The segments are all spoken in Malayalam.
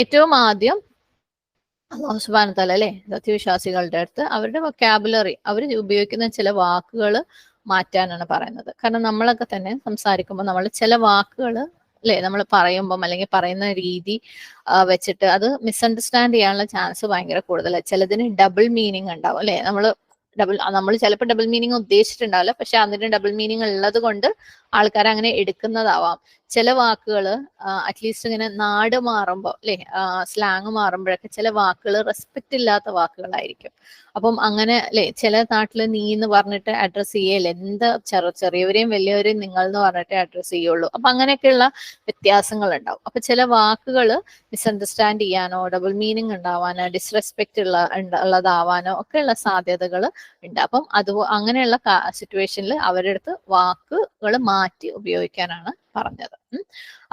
ഏറ്റവും ആദ്യം അള്ളാഹു സുബ്ഹാനഹു തആല അല്ലെ? സത്യവിശ്വാസികളുടെ അടുത്ത് അവരുടെ വൊക്കാബുലറി അവർ ഉപയോഗിക്കുന്ന ചില വാക്കുകൾ മാറ്റാനാണ് പറയുന്നത്. കാരണം നമ്മളൊക്കെ തന്നെ സംസാരിക്കുമ്പോൾ നമ്മൾ ചില വാക്കുകൾ അല്ലെ നമ്മൾ പറയുമ്പം അല്ലെങ്കിൽ പറയുന്ന രീതി വെച്ചിട്ട് അത് മിസ്അണ്ടർസ്റ്റാൻഡ് ചെയ്യാനുള്ള ചാൻസ് ഭയങ്കര കൂടുതലാണ് ചിലതിന് ഡബിൾ മീനിങ് ഉണ്ടാവും അല്ലെ നമ്മൾ ഡബിൾ നമ്മൾ ചിലപ്പോൾ ഡബിൾ മീനിങ് ഉദ്ദേശിച്ചിട്ടുണ്ടാവില്ല. പക്ഷെ അതിന് ഡബിൾ മീനിങ് ഉള്ളത് കൊണ്ട് ആൾക്കാർ അങ്ങനെ എടുക്കുന്നതാവാം. ചില വാക്കുകൾ അറ്റ്ലീസ്റ്റ് ഇങ്ങനെ നാട് മാറുമ്പോൾ അല്ലെ സ്ലാങ് മാറുമ്പോഴൊക്കെ ചില വാക്കുകൾ റെസ്പെക്റ്റ് ഇല്ലാത്ത വാക്കുകളായിരിക്കും. അപ്പം അങ്ങനെ അല്ലെ ചില നാട്ടിൽ നീ എന്ന് പറഞ്ഞിട്ട് അഡ്രസ് ചെയ്യല്ലേ? എന്ത് ചെറു ചെറിയവരെയും വലിയവരെയും നിങ്ങൾ എന്ന് പറഞ്ഞിട്ട് അഡ്രസ്സ് ചെയ്യുള്ളൂ. അപ്പൊ അങ്ങനെയൊക്കെയുള്ള വ്യത്യാസങ്ങൾ ഉണ്ടാവും അപ്പൊ ചില വാക്കുകൾ മിസ്അണ്ടർസ്റ്റാൻഡ് ചെയ്യാനോ ഡബിൾ മീനിങ് ഉണ്ടാവാനോ ഡിസ്റെസ്പെക്റ്റ് ഉള്ള ഉള്ളതാവാനോ ഒക്കെയുള്ള സാധ്യതകൾ ഉണ്ട്. അപ്പം അത് അങ്ങനെയുള്ള സിറ്റുവേഷനിൽ അവരുടെ അടുത്ത് വാക്കുകൾ മാറ്റി ഉപയോഗിക്കാനാണ് പറഞ്ഞത്.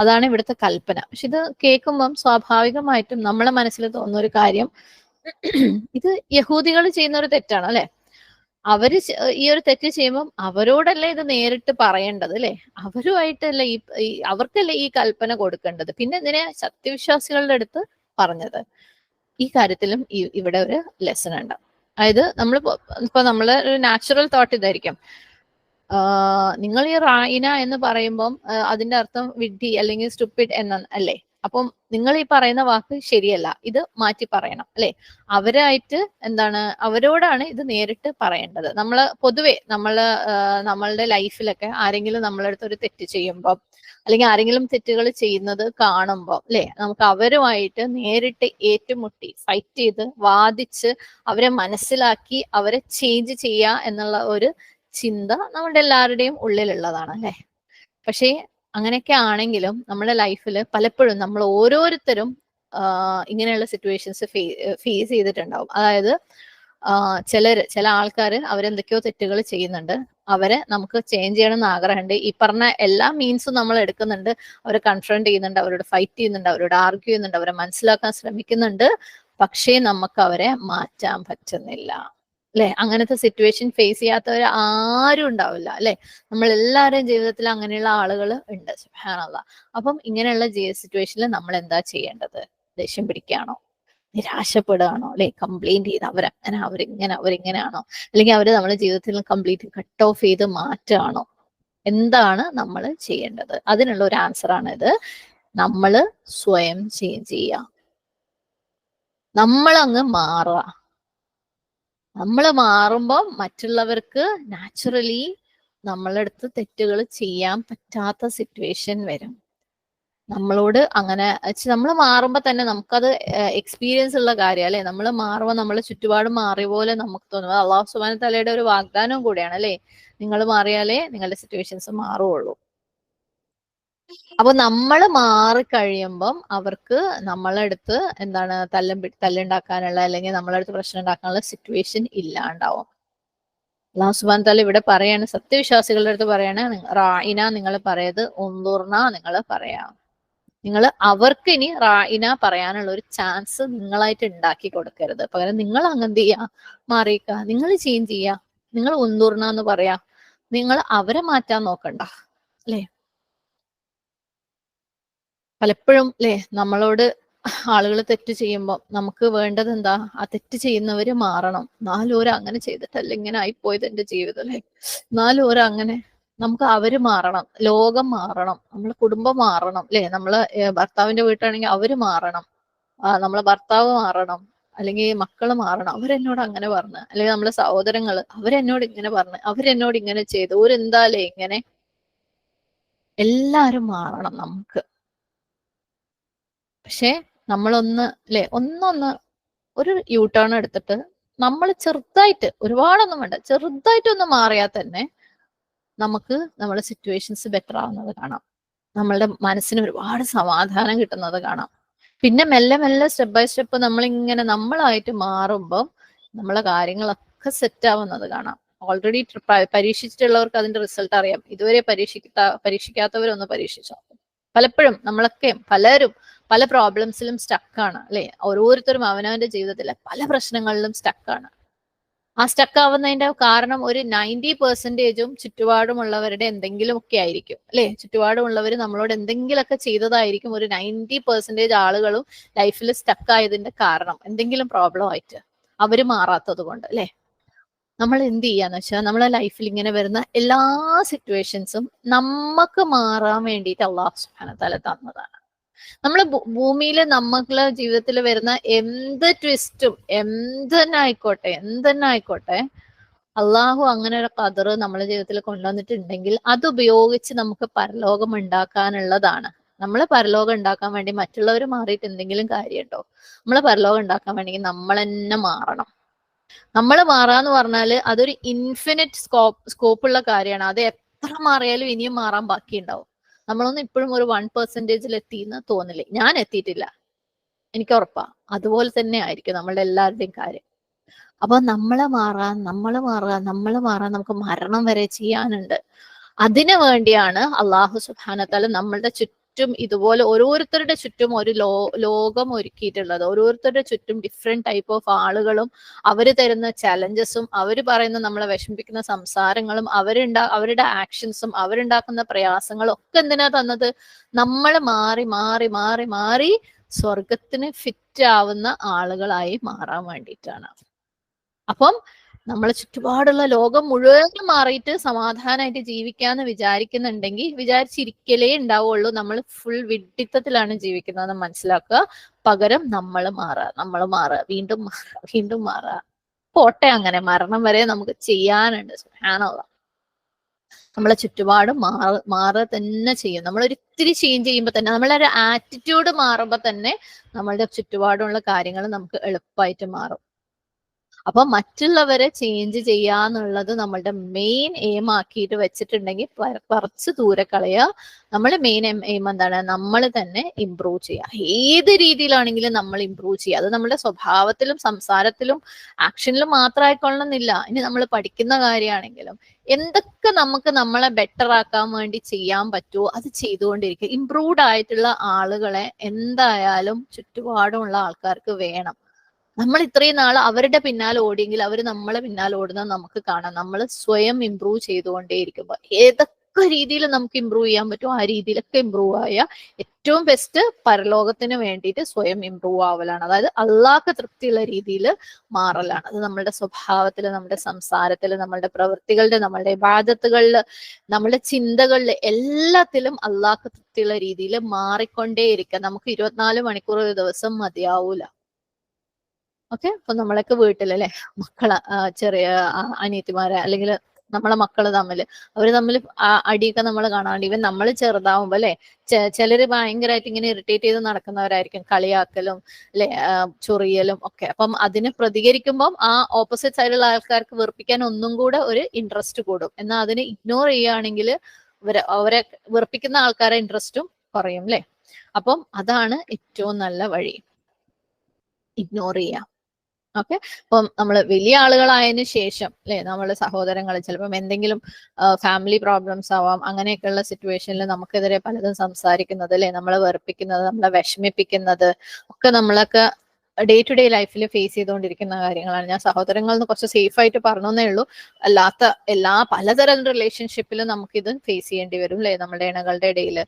അതാണ് ഇവിടുത്തെ കൽപ്പന. പക്ഷെ ഇത് കേൾക്കുമ്പം സ്വാഭാവികമായിട്ടും നമ്മളെ മനസ്സിൽ തോന്നുന്ന ഒരു കാര്യം ഇത് യഹൂദികൾ ചെയ്യുന്ന ഒരു തെറ്റാണ് അല്ലെ? അവർ ഈ ഒരു തെറ്റ് ചെയ്യുമ്പം അവരോടല്ലേ ഇത് നേരിട്ട് പറയേണ്ടത് അല്ലെ? അവരുമായിട്ടല്ലേ ഈ അവർക്കല്ലേ ഈ കൽപ്പന കൊടുക്കേണ്ടത്? പിന്നെ എന്തിനാ സത്യവിശ്വാസികളുടെ അടുത്ത് പറഞ്ഞത്? ഈ കാര്യത്തിലും ഇവിടെ ഒരു ലെസൺ ഉണ്ട്. അതായത് നമ്മൾ ഇപ്പൊ നമ്മളെ ഒരു നാച്ചുറൽ തോട്ട് ഇതായിരിക്കും. നിങ്ങൾ ഈ റായിന എന്ന് പറയുമ്പം അതിന്റെ അർത്ഥം വിഡ്ഢി അല്ലെങ്കിൽ സ്റ്റുപ്പിഡ് എന്ന അല്ലേ? അപ്പം നിങ്ങൾ ഈ പറയുന്ന വാക്ക് ശരിയല്ല. ഇത് മാറ്റി പറയണം അല്ലെ? അവരായിട്ട് എന്താണ് അവരോടാണ് ഇത് നേരിട്ട് പറയേണ്ടത്. നമ്മൾ പൊതുവെ നമ്മൾ നമ്മളുടെ ലൈഫിലൊക്കെ ആരെങ്കിലും നമ്മളെ അടുത്ത് ഒരു തെറ്റ് ചെയ്യുമ്പോൾ അല്ലെങ്കിൽ ആരെങ്കിലും തെറ്റുകൾ ചെയ്യുന്നത് കാണുമ്പോൾ അല്ലെ? നമുക്ക് അവരുമായിട്ട് നേരിട്ട് ഏറ്റുമുട്ടി ഫൈറ്റ് ചെയ്ത് വാദിച്ച് അവരെ മനസ്സിലാക്കി അവരെ ചേഞ്ച് ചെയ്യുക എന്നുള്ള ഒരു ചിന്ത നമ്മുടെ എല്ലാവരുടെയും ഉള്ളിലുള്ളതാണ് അല്ലെ? പക്ഷേ അങ്ങനെയൊക്കെ ആണെങ്കിലും നമ്മുടെ ലൈഫിൽ പലപ്പോഴും നമ്മൾ ഓരോരുത്തരും ഇങ്ങനെയുള്ള സിറ്റുവേഷൻസ് ഫേസ് ചെയ്തിട്ടുണ്ടാവും. അതായത് ചില ചില ആൾക്കാർ അവരെന്തൊക്കെയോ തെറ്റുകൾ ചെയ്യുന്നുണ്ട്. അവരെ നമുക്ക് ചേഞ്ച് ചെയ്യണം എന്ന് ആഗ്രഹമുണ്ട്. ഈ പറഞ്ഞ എല്ലാ മീൻസും നമ്മൾ എടുക്കുന്നുണ്ട്. അവരെ കൺഫ്രണ്ട് ചെയ്യുന്നുണ്ട് അവരോട് ഫൈറ്റ് ചെയ്യുന്നുണ്ട് അവരോട് ആർഗ്യൂ ചെയ്യുന്നുണ്ട് അവരെ മനസ്സിലാക്കാൻ ശ്രമിക്കുന്നുണ്ട്. പക്ഷേ നമുക്ക് അവരെ മാറ്റാൻ പറ്റുന്നില്ല. അല്ലെ അങ്ങനത്തെ സിറ്റുവേഷൻ ഫേസ് ചെയ്യാത്തവർ ആരും ഉണ്ടാവില്ല അല്ലെ നമ്മൾ എല്ലാവരുടെയും ജീവിതത്തിൽ അങ്ങനെയുള്ള ആളുകൾ ഉണ്ട് സുഹാനുള്ള അപ്പം ഇങ്ങനെയുള്ള സിറ്റുവേഷനിൽ നമ്മൾ എന്താ ചെയ്യേണ്ടത്? ദേഷ്യം പിടിക്കുകയാണോ നിരാശപ്പെടുകയാണോ? അല്ലെ കംപ്ലൈന്റ് ചെയ്ത് അവരങ്ങനെ അവരിങ്ങനെ അവരിങ്ങനെയാണോ? അല്ലെങ്കിൽ അവർ നമ്മുടെ ജീവിതത്തിൽ കംപ്ലീറ്റ് കട്ട് ഓഫ് ചെയ്ത് മാറ്റുകയാണോ? എന്താണ് നമ്മൾ ചെയ്യേണ്ടത്? അതിനുള്ള ഒരു ആൻസർ ആണ് ഇത്. നമ്മൾ സ്വയം ചേഞ്ച് ചെയ്യുക. നമ്മളങ്ങ് മാറുക. നമ്മൾ മാറുമ്പോൾ മറ്റുള്ളവർക്ക് നാച്ചുറലി നമ്മളെ അടുത്ത് തെറ്റുകൾ ചെയ്യാൻ പറ്റാത്ത സിറ്റുവേഷൻ വരും. നമ്മളോട് അങ്ങനെ നമ്മൾ മാറുമ്പോൾ തന്നെ നമുക്കത് എക്സ്പീരിയൻസ് ഉള്ള കാര്യം അല്ലെ? നമ്മൾ മാറുമ്പോൾ നമ്മളെ ചുറ്റുപാട് മാറിയ പോലെ നമുക്ക് തോന്നും. അള്ളാഹു സുബാന തലയുടെ ഒരു വാഗ്ദാനവും കൂടിയാണ് അല്ലെ? നിങ്ങൾ മാറിയാലേ നിങ്ങളുടെ സിറ്റുവേഷൻസ് മാറുള്ളൂ. അപ്പൊ നമ്മൾ മാറിക്കഴിയുമ്പം അവർക്ക് നമ്മളെടുത്ത് എന്താണ് തല്ലും തല്ലുണ്ടാക്കാനുള്ള അല്ലെങ്കിൽ നമ്മളെടുത്ത് പ്രശ്നം ഉണ്ടാക്കാനുള്ള സിറ്റുവേഷൻ ഇല്ലാണ്ടാവും. അള്ളാഹു സുബാൻ താല ഇവിടെ പറയാണ് സത്യവിശ്വാസികളുടെ അടുത്ത് പറയാണ് റായിന നിങ്ങൾ പറയത് ഒന്നൂർണ നിങ്ങൾ പറയാം. നിങ്ങൾ അവർക്ക് ഇനി റായിന പറയാനുള്ള ഒരു ചാൻസ് നിങ്ങളായിട്ട് ഉണ്ടാക്കി കൊടുക്കരുത്. പകരം നിങ്ങൾ അങ്ങെന്ത് ചെയ്യാ? മാറിയിക്ക. നിങ്ങൾ ചേഞ്ച് ചെയ്യാ. നിങ്ങൾ ഒന്നൂർണ എന്ന് പറയാ. നിങ്ങൾ അവരെ മാറ്റാൻ നോക്കണ്ട. അല്ലേ? പലപ്പോഴും അല്ലേ നമ്മളോട് ആളുകൾ തെറ്റ് ചെയ്യുമ്പോൾ നമുക്ക് വേണ്ടത് എന്താ? ആ തെറ്റ് ചെയ്യുന്നവര് മാറണം. നാലോര അങ്ങനെ ചെയ്തിട്ടല്ല ഇങ്ങനെ ആയിപ്പോയത് എന്റെ ജീവിതം അല്ലേ നാലോര അങ്ങനെ നമുക്ക് അവർ മാറണം. ലോകം മാറണം. നമ്മളെ കുടുംബം മാറണം അല്ലെ നമ്മൾ ഭർത്താവിന്റെ വീട്ടാണെങ്കിൽ അവർ മാറണം. ആ നമ്മളെ ഭർത്താവ് മാറണം. അല്ലെങ്കിൽ മക്കൾ മാറണം. അവരെന്നോട് അങ്ങനെ പറഞ്ഞു. അല്ലെങ്കിൽ നമ്മളെ സഹോദരങ്ങൾ അവരെന്നോട് ഇങ്ങനെ പറഞ്ഞു. അവരെന്നോട് ഇങ്ങനെ ചെയ്തു. ഓരെന്താലേ ഇങ്ങനെ? എല്ലാരും മാറണം നമുക്ക്. പക്ഷെ നമ്മളൊന്ന് അല്ലെ ഒന്നൊന്ന് ഒരു യൂ ടേൺ എടുത്തിട്ട് നമ്മൾ ചെറുതായിട്ട് ഒരുപാടൊന്നും വേണ്ട ചെറുതായിട്ടൊന്ന് മാറിയാൽ തന്നെ നമുക്ക് നമ്മുടെ സിറ്റുവേഷൻസ് ബെറ്റർ ആവുന്നത് കാണാം. നമ്മളുടെ മനസ്സിന് ഒരുപാട് സമാധാനം കിട്ടുന്നത് കാണാം. പിന്നെ മെല്ലെ മെല്ലെ സ്റ്റെപ്പ് ബൈ സ്റ്റെപ്പ് നമ്മളിങ്ങനെ നമ്മളായിട്ട് മാറുമ്പോൾ നമ്മളെ കാര്യങ്ങളൊക്കെ സെറ്റ് ആവുന്നത് കാണാം. ഓൾറെഡി പരീക്ഷിച്ചിട്ടുള്ളവർക്ക് അതിന്റെ റിസൾട്ട് അറിയാം. ഇതുവരെ പരീക്ഷിക്കാ പരീക്ഷിക്കാത്തവരൊന്ന് പരീക്ഷിച്ചോ. പലപ്പോഴും നമ്മളൊക്കെ പലരും പല പ്രോബ്ലംസിലും സ്റ്റക്കാണ് അല്ലെ? ഓരോരുത്തരും അവനവന്റെ ജീവിതത്തിലെ പല പ്രശ്നങ്ങളിലും സ്റ്റക്കാണ് ആ സ്റ്റക്ക് ആവുന്നതിന്റെ കാരണം ഒരു നയന്റി പെർസെന്റേജും ചുറ്റുപാടുമുള്ളവരുടെ എന്തെങ്കിലും ഒക്കെ ആയിരിക്കും അല്ലെ? ചുറ്റുപാടുമുള്ളവർ നമ്മളോട് എന്തെങ്കിലുമൊക്കെ ചെയ്തതായിരിക്കും ഒരു നയന്റി പെർസെന്റേജ് ആളുകളും ലൈഫിൽ സ്റ്റക്ക് ആയതിന്റെ കാരണം എന്തെങ്കിലും പ്രോബ്ലം ആയിട്ട് അവർ മാറാത്തത് കൊണ്ട് അല്ലെ? നമ്മൾ എന്ത് ചെയ്യാന്ന് വെച്ചാൽ നമ്മളെ ലൈഫിൽ ഇങ്ങനെ വരുന്ന എല്ലാ സിറ്റുവേഷൻസും നമുക്ക് മാറാൻ വേണ്ടിയിട്ട് അള്ളാഹു സുബ്ഹാനഹു തല തന്നതാണ്. നമ്മൾ ഭൂമിയിൽ നമ്മളെ ജീവിതത്തിൽ വരുന്ന എന്ത് ട്വിസ്റ്റും എന്തെന്നായിക്കോട്ടെ എന്തെന്നായിക്കോട്ടെ അള്ളാഹു അങ്ങനെ ഒരു കതറ് നമ്മളെ ജീവിതത്തിൽ കൊണ്ടുവന്നിട്ടുണ്ടെങ്കിൽ അത് ഉപയോഗിച്ച് നമുക്ക് പരലോകം ഉണ്ടാക്കാനുള്ളതാണ്. നമ്മളെ പരലോകം ഉണ്ടാക്കാൻ വേണ്ടി മറ്റുള്ളവർ മാറിയിട്ട് എന്തെങ്കിലും കാര്യമുണ്ടോ? നമ്മളെ പരലോകം ഉണ്ടാക്കാൻ വേണ്ടി നമ്മൾ തന്നെ മാറണം. നമ്മൾ മാറാന്ന് പറഞ്ഞാൽ അതൊരു ഇൻഫിനിറ്റ് സ്കോപ്പ് സ്കോപ്പുള്ള കാര്യമാണ്. അത് എത്ര മാറിയാലും ഇനിയും മാറാൻ ബാക്കിയുണ്ടാവും. നമ്മളൊന്നും ഇപ്പോഴും ഒരു വൺ പെർസെന്റേജിൽ എത്തിയെന്ന് തോന്നില്ലേ. ഞാൻ എത്തിയിട്ടില്ല. എനിക്ക് ഉറപ്പാ. അതുപോലെ തന്നെ ആയിരിക്കും നമ്മളുടെ എല്ലാവരുടെയും കാര്യം. അപ്പൊ നമ്മളെ മാറാൻ നമ്മൾ മാറാൻ നമ്മൾ മാറാൻ നമുക്ക് മരണം വരെ ചെയ്യാനുണ്ട്. അതിനു വേണ്ടിയാണ് അള്ളാഹു സുഹാനത്താൽ നമ്മളുടെ ചുറ്റും ഇതുപോലെ ഓരോരുത്തരുടെ ചുറ്റും ഒരു ലോ ലോകം ഒരുക്കിയിട്ടുള്ളത്. ഓരോരുത്തരുടെ ചുറ്റും ഡിഫറെന്റ് ടൈപ്പ് ഓഫ് ആളുകളും അവർ തരുന്ന ചലഞ്ചസും അവർ പറയുന്ന നമ്മളെ വിഷമിപ്പിക്കുന്ന സംസാരങ്ങളും അവരുണ്ടാ അവരുടെ ആക്ഷൻസും അവരുണ്ടാക്കുന്ന പ്രയാസങ്ങളും ഒക്കെ എന്തിനാ തന്നത്? നമ്മൾ മാറി മാറി മാറി മാറി സ്വർഗത്തിന് ഫിറ്റ് ആവുന്ന ആളുകളായി മാറാൻ വേണ്ടിയിട്ടാണ്. അപ്പം നമ്മളെ ചുറ്റുപാടുള്ള ലോകം മുഴുവൻ മാറിയിട്ട് സമാധാനമായിട്ട് ജീവിക്കാന്ന് വിചാരിക്കുന്നുണ്ടെങ്കിൽ വിചാരിച്ചിരിക്കലേ ഉണ്ടാവുള്ളൂ. നമ്മൾ ഫുൾ വിഡിത്തത്തിലാണ് ജീവിക്കുന്നതെന്ന് മനസ്സിലാക്കുക. പകരം നമ്മൾ മാറുക നമ്മൾ മാറുക വീണ്ടും മാറുക വീണ്ടും മാറുക. പോട്ടെ അങ്ങനെ മരണം വരെ നമുക്ക് ചെയ്യാനുണ്ട്. സുഹാനുള്ള നമ്മളെ ചുറ്റുപാട് മാറ മാറുക തന്നെ ചെയ്യും. നമ്മൾ ഒരിത്തിരി ചേഞ്ച് ചെയ്യുമ്പോൾ തന്നെ നമ്മളെ ഒരു ആറ്റിറ്റ്യൂഡ് മാറുമ്പോൾ തന്നെ നമ്മളുടെ ചുറ്റുപാടുള്ള കാര്യങ്ങൾ നമുക്ക് എളുപ്പമായിട്ട് മാറും. അപ്പൊ മറ്റുള്ളവരെ ചേഞ്ച് ചെയ്യാന്നുള്ളത് നമ്മളുടെ മെയിൻ എയിം ആക്കിയിട്ട് വെച്ചിട്ടുണ്ടെങ്കിൽ കുറച്ച് ദൂരെ കളയുക. നമ്മുടെ മെയിൻ എയിം എന്താണ്? നമ്മൾ തന്നെ ഇമ്പ്രൂവ് ചെയ്യുക. ഏത് രീതിയിലാണെങ്കിലും നമ്മൾ ഇമ്പ്രൂവ് ചെയ്യുക. അത് നമ്മുടെ സ്വഭാവത്തിലും സംസാരത്തിലും ആക്ഷനിലും മാത്രമായിക്കൊള്ളണമെന്നില്ല. ഇനി നമ്മൾ പഠിക്കുന്ന കാര്യമാണെങ്കിലും എന്തൊക്കെ നമുക്ക് നമ്മളെ ബെറ്റർ ആക്കാൻ വേണ്ടി ചെയ്യാൻ പറ്റുമോ അത് ചെയ്തുകൊണ്ടിരിക്കുക. ഇംപ്രൂവ്ഡ് ആയിട്ടുള്ള ആളുകളെ എന്തായാലും ചുറ്റുപാടുമുള്ള ആൾക്കാർക്ക് വേണം. നമ്മൾ ഇത്രയും നാൾ അവരുടെ പിന്നാലെ ഓടിയെങ്കിൽ അവർ നമ്മളെ പിന്നാലെ ഓടുന്നത് നമുക്ക് കാണാം. നമ്മൾ സ്വയം ഇമ്പ്രൂവ് ചെയ്തുകൊണ്ടേയിരിക്കുമ്പോൾ ഏതൊക്കെ രീതിയിൽ നമുക്ക് ഇമ്പ്രൂവ് ചെയ്യാൻ പറ്റും ആ രീതിയിലൊക്കെ ഇമ്പ്രൂവ് ആയ ഏറ്റവും ബെസ്റ്റ് പരലോകത്തിന് വേണ്ടിയിട്ട് സ്വയം ഇമ്പ്രൂവ് ആവലാണ്. അതായത് അള്ളാഹ്ക്ക് തൃപ്തിയുള്ള രീതിയിൽ മാറലാണ്. അത് നമ്മളുടെ സ്വഭാവത്തിൽ നമ്മുടെ സംസാരത്തിൽ നമ്മളുടെ പ്രവൃത്തികളുടെ നമ്മളുടെ ഇബാദത്തുകളിൽ നമ്മളുടെ ചിന്തകളിൽ എല്ലാത്തിലും അള്ളാഹ്ക്ക് തൃപ്തിയുള്ള രീതിയിൽ മാറിക്കൊണ്ടേയിരിക്കുക നമുക്ക് ഇരുപത്തിനാല് മണിക്കൂർ ഒരു ദിവസം മതിയാവൂല. ഓക്കെ? അപ്പൊ നമ്മളൊക്കെ വീട്ടിലല്ലേ? മക്കളെ ചെറിയ അനിയത്തിമാരെ അല്ലെങ്കിൽ നമ്മളെ മക്കൾ തമ്മിൽ അവർ തമ്മിൽ അടിയൊക്കെ നമ്മൾ കാണാണ്ട് ഇവൻ നമ്മൾ ചെറുതാവുമ്പോ അല്ലെ? ചിലര് ഭയങ്കരമായിട്ട് ഇങ്ങനെ ഇറിറ്റേറ്റ് ചെയ്ത് നടക്കുന്നവരായിരിക്കും. കളിയാക്കലും അല്ലെ? ചൊറിയലും ഒക്കെ. അപ്പം അതിന് പ്രതികരിക്കുമ്പം ആ ഓപ്പോസിറ്റ് സൈഡിലുള്ള ആൾക്കാർക്ക് വെറുപ്പിക്കാൻ ഒന്നും കൂടെ ഒരു ഇൻട്രസ്റ്റ് കൂടും. എന്നാൽ അതിനെ ഇഗ്നോർ ചെയ്യുകയാണെങ്കിൽ ഇവരെ അവരെ വെറുപ്പിക്കുന്ന ആൾക്കാരെ ഇൻട്രസ്റ്റും കുറയും അല്ലെ? അപ്പം അതാണ് ഏറ്റവും നല്ല വഴി. ഇഗ്നോർ ചെയ്യാം ഓക്കെ. അപ്പം നമ്മൾ വലിയ ആളുകളായതിനു ശേഷം അല്ലെ നമ്മളെ സഹോദരങ്ങൾ ചിലപ്പം എന്തെങ്കിലും ഫാമിലി പ്രോബ്ലംസ് ആവാം അങ്ങനെയൊക്കെയുള്ള സിറ്റുവേഷനിൽ നമുക്കെതിരെ പലതും സംസാരിക്കുന്നത് അല്ലെ നമ്മളെ വെറുപ്പിക്കുന്നത് നമ്മളെ വിഷമിപ്പിക്കുന്നത് ഒക്കെ നമ്മളൊക്കെ ഡേ ടു ഡേ ലൈഫിൽ ഫേസ് ചെയ്തുകൊണ്ടിരിക്കുന്ന കാര്യങ്ങളാണ്. ഞാൻ സഹോദരങ്ങൾ എന്ന് കുറച്ച് സേഫ് ആയിട്ട് പറഞ്ഞേ ഉള്ളൂ. അല്ലാത്ത എല്ലാ പലതരം റിലേഷൻഷിപ്പിലും നമുക്കിത് ഫേസ് ചെയ്യേണ്ടി വരും അല്ലെ? നമ്മുടെ ഇണകളുടെ ഇടയിൽ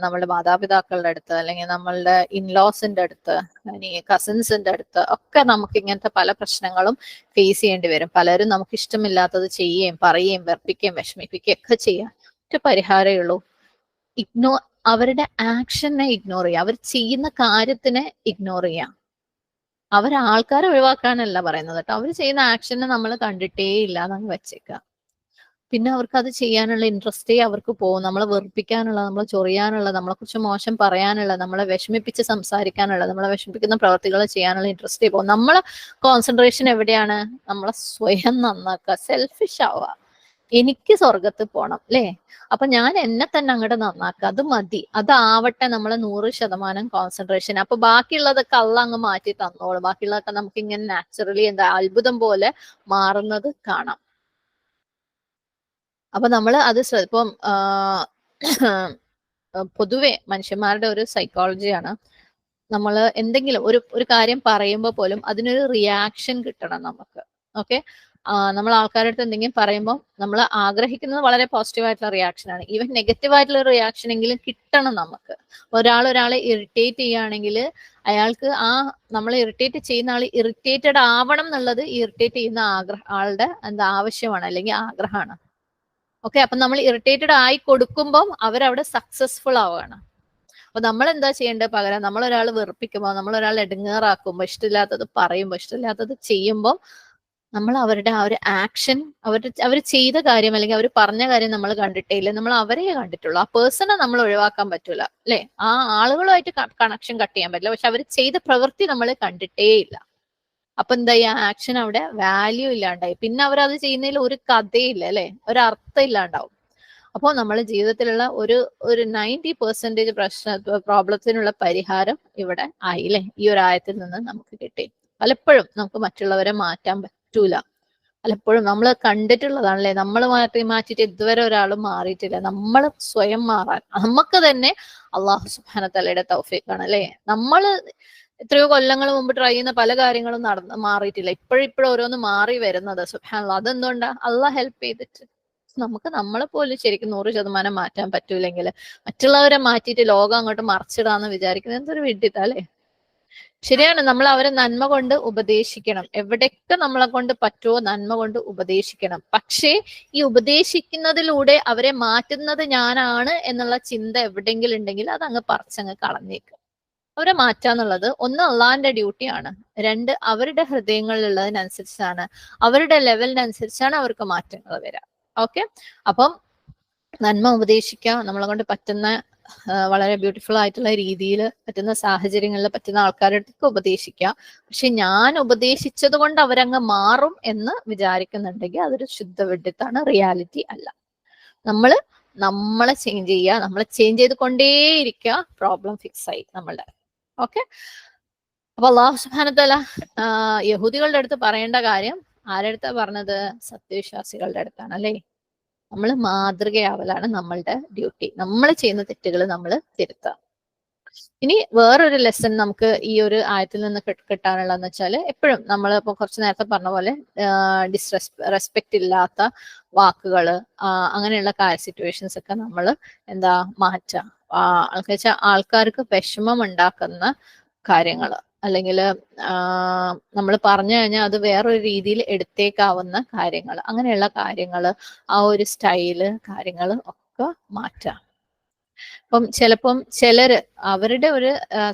നമ്മുടെ മാതാപിതാക്കളുടെ അടുത്ത് അല്ലെങ്കിൽ നമ്മളുടെ ഇൻലോസിന്റെ അടുത്ത് ഇനി കസിൻസിന്റെ അടുത്ത് ഒക്കെ നമുക്ക് ഇങ്ങനത്തെ പല പ്രശ്നങ്ങളും ഫേസ് ചെയ്യേണ്ടി വരും. പലരും നമുക്ക് ഇഷ്ടമില്ലാത്തത് ചെയ്യുകയും പറയുകയും വെറുപ്പിക്കുകയും വിഷമിപ്പിക്കുകയും ഒക്കെ ചെയ്യാം ഒറ്റ പരിഹാരമേ ഉള്ളൂ. ഇഗ്നോർ അവരുടെ ആക്ഷനെ ഇഗ്നോർ ചെയ്യുക. അവർ ചെയ്യുന്ന കാര്യത്തിനെ ഇഗ്നോർ ചെയ്യാം അവർ ആൾക്കാരെ ഒഴിവാക്കാനല്ല പറയുന്നത് കേട്ടോ. അവർ ചെയ്യുന്ന ആക്ഷനെ നമ്മൾ കണ്ടിട്ടേ ഇല്ല എന്നങ്ങ് വെച്ചേക്കുക പിന്നെ അവർക്ക് അത് ചെയ്യാനുള്ള ഇൻട്രസ്റ്റേ അവർക്ക് പോകും നമ്മളെ വെറുപ്പിക്കാനുള്ള നമ്മളെ ചൊറിയാനുള്ള നമ്മളെ കുറിച്ച് മോശം പറയാനുള്ള നമ്മളെ വിഷമിപ്പിച്ച് സംസാരിക്കാനുള്ള നമ്മളെ വിഷമിപ്പിക്കുന്ന പ്രവർത്തികൾ ചെയ്യാനുള്ള ഇൻട്രസ്റ്റേ പോകും നമ്മളെ കോൺസെൻട്രേഷൻ എവിടെയാണ്? നമ്മളെ സ്വയം നന്നാക്കുക സെൽഫിഷ് ആവുക എനിക്ക് സ്വർഗത്തിൽ പോണം അല്ലേ അപ്പൊ ഞാൻ എന്നെ തന്നെ അങ്ങോട്ട് നന്നാക്കുക അത് മതി. അതാവട്ടെ നമ്മളെ നൂറ് ശതമാനം കോൺസെൻട്രേഷൻ അപ്പൊ ബാക്കിയുള്ളതൊക്കെ അള്ള അങ്ങ് മാറ്റി തന്നോളൂ. ബാക്കിയുള്ളതൊക്കെ നമുക്ക് ഇങ്ങനെ നാച്ചുറലി എന്താ അത്ഭുതം പോലെ മാറുന്നത് കാണാം. അപ്പൊ നമ്മൾ അത് ഇപ്പം പൊതുവെ മനുഷ്യന്മാരുടെ ഒരു സൈക്കോളജിയാണ് നമ്മൾ എന്തെങ്കിലും ഒരു ഒരു കാര്യം പറയുമ്പോൾ പോലും അതിനൊരു റിയാക്ഷൻ കിട്ടണം നമുക്ക്. ഓക്കെ നമ്മൾ ആൾക്കാരുടെ അടുത്ത് എന്തെങ്കിലും പറയുമ്പോൾ നമ്മൾ ആഗ്രഹിക്കുന്നത് വളരെ പോസിറ്റീവ് ആയിട്ടുള്ള റിയാക്ഷൻ ആണ്. ഈവൻ നെഗറ്റീവ് ആയിട്ടുള്ള റിയാക്ഷൻ എങ്കിലും കിട്ടണം നമുക്ക്. ഒരാൾ ഒരാളെ ഇറിറ്റേറ്റ് ചെയ്യുകയാണെങ്കിൽ അയാൾക്ക് ആ നമ്മൾ ഇറിറ്റേറ്റ് ചെയ്യുന്ന ആൾ ഇറിറ്റേറ്റഡ് ആവണം എന്നുള്ളത് ഇറിറ്റേറ്റ് ചെയ്യുന്ന ആഗ്രഹ ആളുടെ എന്താ ആവശ്യമാണ് അല്ലെങ്കിൽ ആഗ്രഹമാണ്. ഓക്കെ അപ്പൊ നമ്മൾ ഇറിറ്റേറ്റഡ് ആയി കൊടുക്കുമ്പോൾ അവരവിടെ സക്സസ്ഫുൾ ആവുകയാണ്. അപ്പൊ നമ്മൾ എന്താ ചെയ്യേണ്ടത് പകരം? നമ്മൾ വെറുപ്പിക്കുമ്പോൾ നമ്മൾ എടുങ്ങേറാക്കുമ്പോൾ ഇഷ്ടമില്ലാത്തത് പറയുമ്പോൾ ഇഷ്ടമില്ലാത്തത് ചെയ്യുമ്പോൾ നമ്മൾ അവരുടെ ആ ഒരു ആക്ഷൻ അവരുടെ അവർ ചെയ്ത കാര്യം അല്ലെങ്കിൽ അവർ പറഞ്ഞ കാര്യം നമ്മൾ കണ്ടിട്ടേ ഇല്ല നമ്മൾ അവരെ കണ്ടിട്ടുള്ളൂ. ആ പേഴ്സണെ നമ്മൾ ഒഴിവാക്കാൻ പറ്റൂല അല്ലെ? ആ ആളുകളുമായിട്ട് കണക്ഷൻ കട്ട് ചെയ്യാൻ പറ്റില്ല. പക്ഷെ അവർ ചെയ്ത പ്രവൃത്തി നമ്മൾ കണ്ടിട്ടേ ഇല്ല അപ്പൊ എന്താ ഈ ആക്ഷൻ അവിടെ വാല്യൂ ഇല്ലാണ്ടായി. പിന്നെ അവർ അത് ചെയ്യുന്നതിൽ ഒരു കഥയില്ല അല്ലെ? ഒരു അർത്ഥം ഇല്ലാണ്ടാവും. അപ്പോൾ നമ്മൾ ജീവിതത്തിലുള്ള ഒരു ഒരു നയന്റി പെർസെന്റേജ് പ്രശ്ന പ്രോബ്ലത്തിനുള്ള പരിഹാരം ഇവിടെ ആയില്ലേ? ഈ ഒരു ആയത്തിൽ നിന്ന് നമുക്ക് കിട്ടി. പലപ്പോഴും നമുക്ക് മറ്റുള്ളവരെ മാറ്റാൻ പറ്റൂല. പലപ്പോഴും നമ്മൾ കണ്ടിട്ടുള്ളതാണല്ലേ? നമ്മൾ മാറ്റി മാറ്റിയിട്ട് ഇതുവരെ ഒരാളും മാറിയിട്ടില്ല. നമ്മൾ സ്വയം മാറാൻ. നമുക്ക് തന്നെ അള്ളാഹു സുബാനത്തലയുടെ തൗഫീഖാണ് അല്ലേ? നമ്മൾ എത്രയോ കൊല്ലങ്ങൾ മുമ്പ് ട്രൈ ചെയ്യുന്ന പല കാര്യങ്ങളും നടന്ന് മാറിയിട്ടില്ല. ഇപ്പോഴിപ്പോഴും ഓരോന്ന് മാറി വരുന്നത്. സുബാനുള്ള അതെന്തുകൊണ്ടാ? അള്ളാഹ് ഹെൽപ്പ് ചെയ്തിട്ട്. നമുക്ക് നമ്മളെ പോലും ശരിക്കും നൂറ് ശതമാനം മാറ്റാൻ പറ്റൂലെങ്കിൽ മറ്റുള്ളവരെ മാറ്റിയിട്ട് ലോകം അങ്ങോട്ട് മറിച്ചിടാന്ന് വിചാരിക്കുന്നത് എന്തൊരു വിഡിത്തല്ലേ ശരിയാണ്. നമ്മൾ അവരെ നന്മ കൊണ്ട് ഉപദേശിക്കണം. എവിടെയൊക്കെ നമ്മളെ കൊണ്ട് പറ്റുമോ നന്മ കൊണ്ട് ഉപദേശിക്കണം. പക്ഷേ ഈ ഉപദേശിക്കുന്നതിലൂടെ അവരെ മാറ്റുന്നത് ഞാനാണ് എന്നുള്ള ചിന്ത എവിടെയെങ്കിലും ഉണ്ടെങ്കിൽ അത് അങ്ങ് പറിച്ചങ്ങ് കളഞ്ഞേക്കും. അവരെ മാറ്റാന്നുള്ളത് ഒന്ന് അള്ളാന്റെ ഡ്യൂട്ടിയാണ് രണ്ട് അവരുടെ ഹൃദയങ്ങളിലുള്ളതിനനുസരിച്ചാണ്. അവരുടെ ലെവലിനനുസരിച്ചാണ് അവർക്ക് മാറ്റങ്ങൾ വരാം ഓക്കെ അപ്പം നന്മ ഉപദേശിക്കുക നമ്മളെ കൊണ്ട് പറ്റുന്ന വളരെ ബ്യൂട്ടിഫുൾ ആയിട്ടുള്ള രീതിയിൽ പറ്റുന്ന സാഹചര്യങ്ങളിൽ പറ്റുന്ന അടുത്ത് ഉപദേശിക്കാം. പക്ഷെ ഞാൻ ഉപദേശിച്ചത് കൊണ്ട് അവരങ്ങ് മാറും എന്ന് വിചാരിക്കുന്നുണ്ടെങ്കിൽ അതൊരു ശുദ്ധ വിഡിത്താണ്. റിയാലിറ്റി അല്ല. നമ്മൾ നമ്മളെ ചേഞ്ച് ചെയ്യുക നമ്മളെ ചേഞ്ച് ചെയ്ത് കൊണ്ടേയിരിക്കുക പ്രോബ്ലം ഫിക്സ് ആയി നമ്മളുടെ. ഓക്കെ അപ്പൊ അള്ളാഹു സുബാനത്തല യഹൂദികളുടെ അടുത്ത് പറയേണ്ട കാര്യം ആരുടെ അടുത്താ പറഞ്ഞത്? സത്യവിശ്വാസികളുടെ അടുത്താണ് അല്ലേ? നമ്മൾ മാതൃകയാവലാണ് നമ്മളുടെ ഡ്യൂട്ടി നമ്മൾ ചെയ്യുന്ന തെറ്റുകൾ നമ്മൾ തിരുത്തുക. ഇനി വേറൊരു ലെസൺ നമുക്ക് ഈ ഒരു ആയത്തിൽ നിന്ന് കിട്ടാനുള്ളതെന്ന് വെച്ചാൽ എപ്പോഴും നമ്മൾ ഇപ്പോൾ കുറച്ച് നേരത്തെ പറഞ്ഞ പോലെ ഡിസ്റെസ് റെസ്പെക്റ്റ് ഇല്ലാത്ത വാക്കുകൾ അങ്ങനെയുള്ള കാര്യ സിറ്റുവേഷൻസ് ഒക്കെ നമ്മൾ എന്താ മാറ്റുക ആൾക്കാർക്ക് വിഷമം ഉണ്ടാക്കുന്ന കാര്യങ്ങൾ അല്ലെങ്കിൽ നമ്മൾ പറഞ്ഞു കഴിഞ്ഞാൽ അത് വേറൊരു രീതിയിൽ എടുത്തേക്കാവുന്ന കാര്യങ്ങൾ അങ്ങനെയുള്ള കാര്യങ്ങൾ ആ ഒരു സ്റ്റൈൽ കാര്യങ്ങൾ ഒക്കെ മാറ്റാം. അപ്പം ചിലപ്പം ചിലർ അവരുടെ ഒരു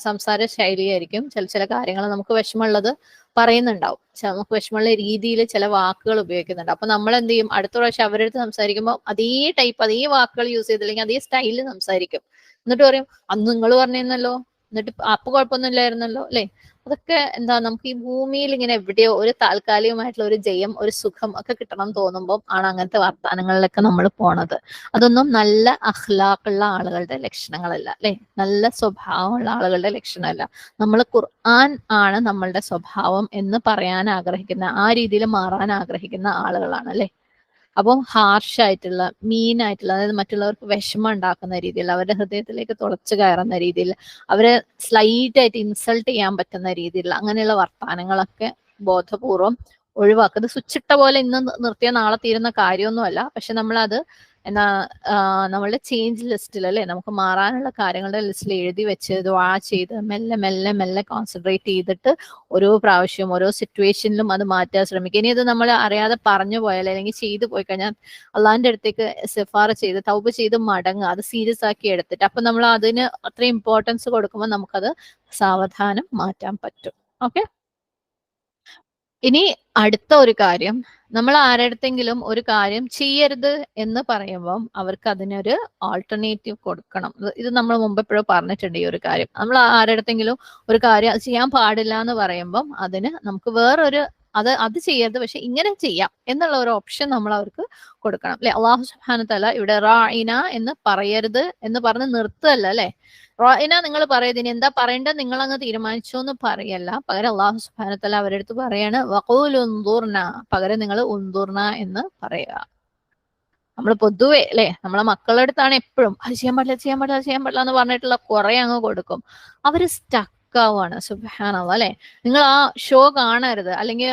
സംസാര ശൈലിയായിരിക്കും ചില ചില കാര്യങ്ങൾ നമുക്ക് വിഷമമുള്ളത് പറയുന്നുണ്ടാവും. നമുക്ക് വിഷമമുള്ള രീതിയിൽ ചില വാക്കുകൾ ഉപയോഗിക്കുന്നുണ്ട്. അപ്പൊ നമ്മൾ എന്ത് ചെയ്യും അടുത്ത പ്രാവശ്യം അവരടുത്ത് സംസാരിക്കുമ്പോൾ അതേ ടൈപ്പ് അതേ വാക്കുകൾ യൂസ് ചെയ്തില്ലെങ്കിൽ അതേ സ്റ്റൈലിൽ സംസാരിക്കും. എന്നിട്ട് പറയും അന്ന് നിങ്ങൾ പറഞ്ഞിരുന്നല്ലോ? എന്നിട്ട് അപ്പൊ കുഴപ്പമൊന്നുമില്ലായിരുന്നല്ലോ അല്ലെ? അതൊക്കെ എന്താ നമുക്ക് ഈ ഭൂമിയിൽ ഇങ്ങനെ എവിടെയോ ഒരു താൽക്കാലികമായിട്ടുള്ള ഒരു ജയം ഒരു സുഖം ഒക്കെ കിട്ടണം തോന്നുമ്പോൾ ആണ് അങ്ങനത്തെ വർത്തമാനങ്ങളിലൊക്കെ നമ്മൾ പോണത്. അതൊന്നും നല്ല അഖ്ലാഖുള്ള ആളുകളുടെ ലക്ഷണങ്ങളല്ല അല്ലെ? നല്ല സ്വഭാവമുള്ള ആളുകളുടെ ലക്ഷണമല്ല. നമ്മൾ ഖുർആൻ ആണ് നമ്മളുടെ സ്വഭാവം എന്ന് പറയാൻ ആഗ്രഹിക്കുന്ന ആ രീതിയിൽ മാറാൻ ആഗ്രഹിക്കുന്ന ആളുകളാണ് അല്ലെ? അപ്പം ഹാർഷ് ആയിട്ടുള്ള മീൻ ആയിട്ടുള്ള അതായത് മറ്റുള്ളവർക്ക് വിഷമം ഉണ്ടാക്കുന്ന രീതിയിൽ അവരുടെ ഹൃദയത്തിലേക്ക് തുളച്ചു കയറുന്ന രീതിയിൽ അവരെ സ്ലൈറ്റ് ആയിട്ട് ഇൻസൾട്ട് ചെയ്യാൻ പറ്റുന്ന രീതിയിൽ അങ്ങനെയുള്ള വർത്തമാനങ്ങളൊക്കെ ബോധപൂർവം ഒഴിവാക്കുക സ്വിച്ചിട്ട പോലെ ഇന്ന് നിർത്തിയ നാളെ തീരുന്ന കാര്യമൊന്നുമല്ല. പക്ഷെ നമ്മളത് എന്നാ നമ്മളുടെ ചേഞ്ച് ലിസ്റ്റിൽ അല്ലെ? നമുക്ക് മാറാനുള്ള കാര്യങ്ങളുടെ ലിസ്റ്റിൽ എഴുതി വെച്ച് ദ്വാ ചെയ്ത് മെല്ലെ മെല്ലെ മെല്ലെ കോൺസെൻട്രേറ്റ് ചെയ്തിട്ട് ഓരോ പ്രാവശ്യവും ഓരോ സിറ്റുവേഷനിലും അത് മാറ്റാൻ ശ്രമിക്കുക. ഇനി അത് നമ്മൾ അറിയാതെ പറഞ്ഞു പോയാൽ അല്ലെങ്കിൽ ചെയ്തു പോയി കഴിഞ്ഞാൽ അള്ളാഹിന്റെ അടുത്തേക്ക് സിഫാർ ചെയ്ത് തൗബ് ചെയ്ത് മടങ്ങുക. അത് സീരിയസ് ആക്കി എടുത്തിട്ട്. അപ്പൊ നമ്മൾ അതിന് അത്ര ഇമ്പോർട്ടൻസ് കൊടുക്കുമ്പോൾ നമുക്കത് സാവധാനം മാറ്റാൻ പറ്റും. ഓക്കെ ഇനി അടുത്ത ഒരു കാര്യം. നമ്മൾ ആരടുത്തെങ്കിലും ഒരു കാര്യം ചെയ്യരുത് എന്ന് പറയുമ്പം അവർക്ക് അതിനൊരു ആൾട്ടർനേറ്റീവ് കൊടുക്കണം. ഇത് നമ്മൾ മുമ്പ് എപ്പോഴും പറഞ്ഞിട്ടുണ്ട് ഈ ഒരു കാര്യം. നമ്മൾ ആരടുത്തെങ്കിലും ഒരു കാര്യം ചെയ്യാൻ പാടില്ല എന്ന് പറയുമ്പം അതിന് നമുക്ക് വേറൊരു അത് അത് ചെയ്യരുത്. പക്ഷെ ഇങ്ങനെ ചെയ്യാം എന്നുള്ള ഒരു ഓപ്ഷൻ നമ്മൾ അവർക്ക് കൊടുക്കണം അല്ലെ? അള്ളാഹു സുഹാനത്തല ഇവിടെ റായിന എന്ന് പറയരുത് എന്ന് പറഞ്ഞ് നിർത്തല്ല അല്ലെ? റായിന നിങ്ങൾ പറയത് ഇനി എന്താ പറയേണ്ടത്? നിങ്ങൾ അങ്ങ് തീരുമാനിച്ചു എന്ന് പറയല്ല. പകരം അള്ളാഹു സുഹാനത്തല അവരുടെ അടുത്ത് പറയാണ് വഖൂൽ ഉന്ദൂർന പകരം നിങ്ങൾ ഉന്തൂർണ എന്ന് പറയുക. നമ്മൾ പൊതുവെ അല്ലെ? നമ്മളെ മക്കളുടെ അടുത്താണ് എപ്പോഴും അത് ചെയ്യാൻ പാടില്ല ചെയ്യാൻ പാടില്ല ചെയ്യാൻ പാടില്ല എന്ന് പറഞ്ഞിട്ടുള്ള കുറെ അങ്ങ് കൊടുക്കും. അവർ സ്റ്റക്ക് ആവുകയാണ് സുബാനുള്ള അല്ലെ? നിങ്ങൾ ആ ഷോ കാണരുത്. അല്ലെങ്കിൽ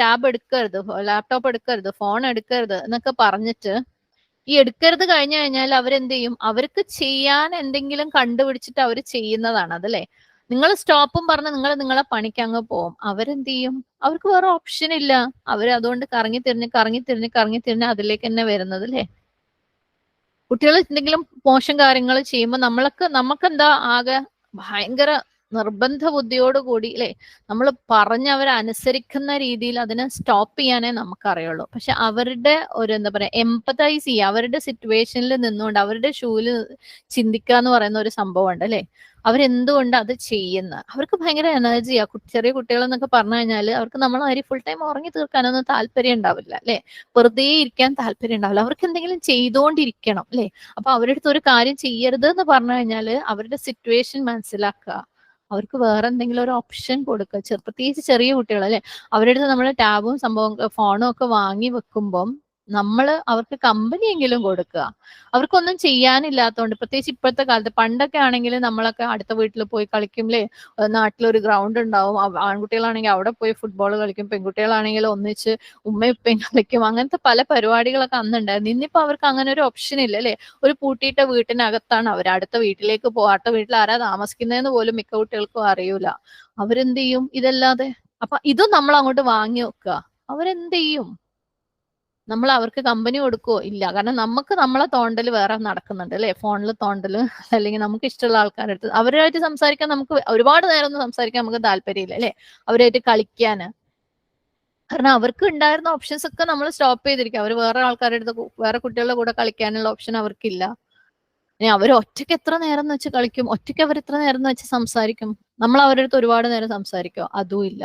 ടാബ് എടുക്കരുത്. ലാപ്ടോപ്പ് എടുക്കരുത്. ഫോൺ എടുക്കരുത് എന്നൊക്കെ പറഞ്ഞിട്ട് ഈ എടുക്കരുത് കഴിഞ്ഞു കഴിഞ്ഞാൽ അവരെന്ത് ചെയ്യും? അവർക്ക് ചെയ്യാൻ എന്തെങ്കിലും കണ്ടുപിടിച്ചിട്ട് അവർ ചെയ്യുന്നതാണ് അതല്ലേ നിങ്ങൾ സ്റ്റോപ്പും പറഞ്ഞ് നിങ്ങൾ നിങ്ങളെ പണിക്ക് അങ്ങ് പോവും. അവരെന്ത് ചെയ്യും? അവർക്ക് വേറെ ഓപ്ഷൻ ഇല്ല. അവർ അതുകൊണ്ട് കറങ്ങി തിരിഞ്ഞ് കറങ്ങി തിരിഞ്ഞ് കറങ്ങി തിരിഞ്ഞ് അതിലേക്ക് തന്നെ വരുന്നത് അല്ലേ? കുട്ടികൾ എന്തെങ്കിലും മോശം കാര്യങ്ങൾ ചെയ്യുമ്പോൾ നമ്മൾക്ക് നമുക്ക് എന്താ ആകെ ഭയങ്കര നിർബന്ധ ബുദ്ധിയോടുകൂടി അല്ലെ? നമ്മൾ പറഞ്ഞ് അവർ അനുസരിക്കുന്ന രീതിയിൽ അതിനെ സ്റ്റോപ്പ് ചെയ്യാനേ നമുക്കറിയുള്ളൂ. പക്ഷെ അവരുടെ ഒരു എന്താ പറയാ എംപതൈസ് ചെയ്യുക അവരുടെ സിറ്റുവേഷനിൽ നിന്നുകൊണ്ട് അവരുടെ ഷൂവിൽ ചിന്തിക്കുക എന്ന് പറയുന്ന ഒരു സംഭവം ഉണ്ട് അല്ലെ? അവരെന്തുകൊണ്ട് അത് ചെയ്യുന്ന അവർക്ക് ഭയങ്കര എനർജിയാ. ചെറിയ കുട്ടികളെന്നൊക്കെ പറഞ്ഞു കഴിഞ്ഞാൽ അവർക്ക് നമ്മൾ അരി ഫുൾ ടൈം ഉറങ്ങി തീർക്കാനൊന്നും താല്പര്യം ഉണ്ടാവില്ല അല്ലെ? വെറുതെ ഇരിക്കാൻ താല്പര്യം ഉണ്ടാവില്ല. അവർക്ക് എന്തെങ്കിലും ചെയ്തുകൊണ്ടിരിക്കണം അല്ലെ? അപ്പൊ അവരുടെ അടുത്ത് ഒരു കാര്യം ചെയ്യരുത് എന്ന് പറഞ്ഞു കഴിഞ്ഞാൽ അവരുടെ സിറ്റുവേഷൻ മനസ്സിലാക്കുക. അവർക്ക് വേറെ എന്തെങ്കിലും ഒരു ഓപ്ഷൻ കൊടുക്കുക പ്രത്യേകിച്ച് ചെറിയ കുട്ടികൾ അല്ലെ അവരുടെ അടുത്ത് നമ്മൾ ടാബും സംഭവം ഫോണും ഒക്കെ വാങ്ങി വെക്കുമ്പം നമ്മൾ അവർക്ക് കമ്പനിയെങ്കിലും കൊടുക്കുക. അവർക്കൊന്നും ചെയ്യാനില്ലാത്തതുകൊണ്ട് പ്രത്യേകിച്ച് ഇപ്പോഴത്തെ കാലത്ത് പണ്ടൊക്കെ ആണെങ്കിൽ നമ്മളൊക്കെ അടുത്ത വീട്ടിൽ പോയി കളിക്കും അല്ലേ നാട്ടിലൊരു ഗ്രൗണ്ട് ഉണ്ടാവും. ആൺകുട്ടികളാണെങ്കിൽ അവിടെ പോയി ഫുട്ബോൾ കളിക്കും. പെൺകുട്ടികളാണെങ്കിൽ ഒന്നിച്ച് ഉമ്മയും കളിക്കും. അങ്ങനത്തെ പല പരിപാടികളൊക്കെ അന്നുണ്ടായിരുന്നു. ഇന്നിപ്പോ അവർക്ക് അങ്ങനെ ഒരു ഓപ്ഷൻ ഇല്ല അല്ലേ? ഒരു പൂട്ടിയിട്ട വീട്ടിനകത്താണ് അവർ. അടുത്ത വീട്ടിലേക്ക് പോകുക അടുത്ത വീട്ടിൽ ആരാ താമസിക്കുന്നതെന്ന് പോലും മിക്ക കുട്ടികൾക്കും അറിയൂല. അവരെന്ത് ചെയ്യും? ഇതല്ലാതെ. അപ്പൊ ഇതും നമ്മൾ അങ്ങോട്ട് വാങ്ങി വെക്കുക. അവരെന്ത് ചെയ്യും? നമ്മൾ അവർക്ക് കമ്പനി കൊടുക്കുവോ? ഇല്ല. കാരണം നമുക്ക് നമ്മളെ തോണ്ടൽ വേറെ നടക്കുന്നുണ്ട് അല്ലെ? ഫോണിൽ തോണ്ടൽ അല്ലെങ്കിൽ നമുക്ക് ഇഷ്ടമുള്ള ആൾക്കാരുടെ അടുത്ത് അവരുമായിട്ട് സംസാരിക്കാൻ നമുക്ക് ഒരുപാട് നേരം ഒന്നും സംസാരിക്കാൻ നമുക്ക് താല്പര്യമില്ല അല്ലെ? അവരുമായിട്ട് കളിക്കാന്. കാരണം അവർക്ക് ഉണ്ടായിരുന്ന ഓപ്ഷൻസ് ഒക്കെ നമ്മൾ സ്റ്റോപ്പ് ചെയ്തിരിക്കും. അവർ വേറെ ആൾക്കാരുടെ അടുത്ത് വേറെ കുട്ടികളുടെ കൂടെ കളിക്കാനുള്ള ഓപ്ഷൻ അവർക്കില്ല. ഇനി അവർ ഒറ്റയ്ക്ക് എത്ര നേരം എന്ന് വെച്ച് കളിക്കും? ഒറ്റയ്ക്ക് അവർ എത്ര നേരം എന്ന് വെച്ച് സംസാരിക്കും? നമ്മൾ അവരുടെ അടുത്ത് ഒരുപാട് നേരം സംസാരിക്കോ അതും ഇല്ല.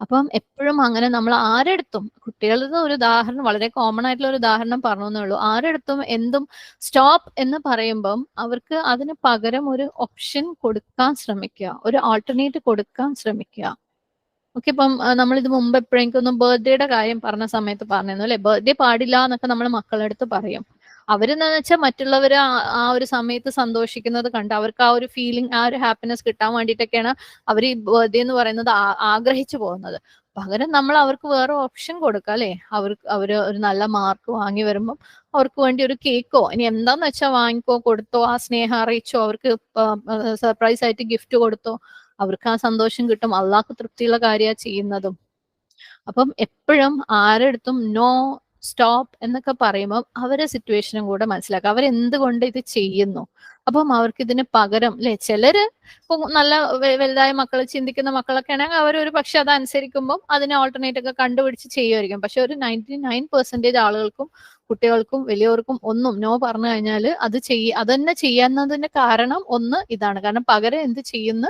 അപ്പം എപ്പോഴും അങ്ങനെ നമ്മൾ ആരെടുത്തും കുട്ടികളുടെ ഒരു ഉദാഹരണം വളരെ കോമൺ ആയിട്ടുള്ള ഒരു ഉദാഹരണം പറഞ്ഞു എന്നേ ഉള്ളൂ. ആരെടുത്തും എന്തും സ്റ്റോപ്പ് എന്ന് പറയുമ്പം അവർക്ക് അതിന് പകരം ഒരു ഓപ്ഷൻ കൊടുക്കാൻ ശ്രമിക്കുക. ഒരു ആൾട്ടർനേറ്റ് കൊടുക്കാൻ ശ്രമിക്കുക. ഓക്കെ ഇപ്പം നമ്മൾ ഇത് മുമ്പ് എപ്പോഴെങ്കിലും ബർത്ത്ഡേയുടെ കാര്യം പറഞ്ഞ സമയത്ത് പറഞ്ഞിരുന്നു അല്ലെ? ബർത്ത്ഡേ പാടില്ല എന്നൊക്കെ നമ്മൾ മക്കളുടെ അടുത്ത് പറയും. അവരെന്ന് വെച്ചാൽ മറ്റുള്ളവർ ആ ഒരു സമയത്ത് സന്തോഷിക്കുന്നത് കണ്ട് അവർക്ക് ആ ഒരു ഫീലിംഗ് ആ ഒരു ഹാപ്പിനെസ് കിട്ടാൻ വേണ്ടിയിട്ടൊക്കെയാണ് അവർ ഈ ബർത്ത്ഡേ എന്ന് പറയുന്നത് ആഗ്രഹിച്ചു പോകുന്നത്. പകരം നമ്മൾ അവർക്ക് വേറെ ഓപ്ഷൻ കൊടുക്കുക അല്ലേ? അവർക്ക് അവർ ഒരു നല്ല മാർക്ക് വാങ്ങി വരുമ്പം അവർക്ക് വേണ്ടി ഒരു കേക്കോ ഇനി എന്താന്ന് വെച്ചാൽ വാങ്ങിക്കോ കൊടുത്തോ ആ സ്നേഹം അറിയിച്ചോ അവർക്ക് സർപ്രൈസ് ആയിട്ട് ഗിഫ്റ്റ് കൊടുത്തോ അവർക്ക് ആ സന്തോഷം കിട്ടും അള്ളാഹ് തൃപ്തിയുള്ള കാര്യമാണ് ചെയ്യുന്നതും. അപ്പം എപ്പോഴും ആരെടുത്തും നോ സ്റ്റോപ്പ് എന്നൊക്കെ പറയുമ്പോൾ അവരെ സിറ്റുവേഷനും കൂടെ മനസ്സിലാക്കുക അവരെന്തുകൊണ്ട് ഇത് ചെയ്യുന്നു? അപ്പം അവർക്ക് ഇതിന് പകരം അല്ലെ ചിലര് ഇപ്പൊ നല്ല വലുതായ മക്കൾ ചിന്തിക്കുന്ന മക്കളൊക്കെ ആണെങ്കിൽ അവർ ഒരു പക്ഷെ അത് അനുസരിക്കുമ്പോൾ അതിനെ ഓൾട്ടർനേറ്റ് ഒക്കെ കണ്ടുപിടിച്ച് ചെയ്യുമായിരിക്കും പക്ഷെ ഒരു നയന്റി നയൻ പെർസെന്റേജ് ആളുകൾക്കും കുട്ടികൾക്കും വലിയവർക്കും ഒന്നും നോ പറഞ്ഞു കഴിഞ്ഞാൽ അത് ചെയ്യ അതന്നെ ചെയ്യുന്നതിന്റെ കാരണം ഒന്ന് ഇതാണ്. കാരണം പകരം എന്ത് ചെയ്യുന്ന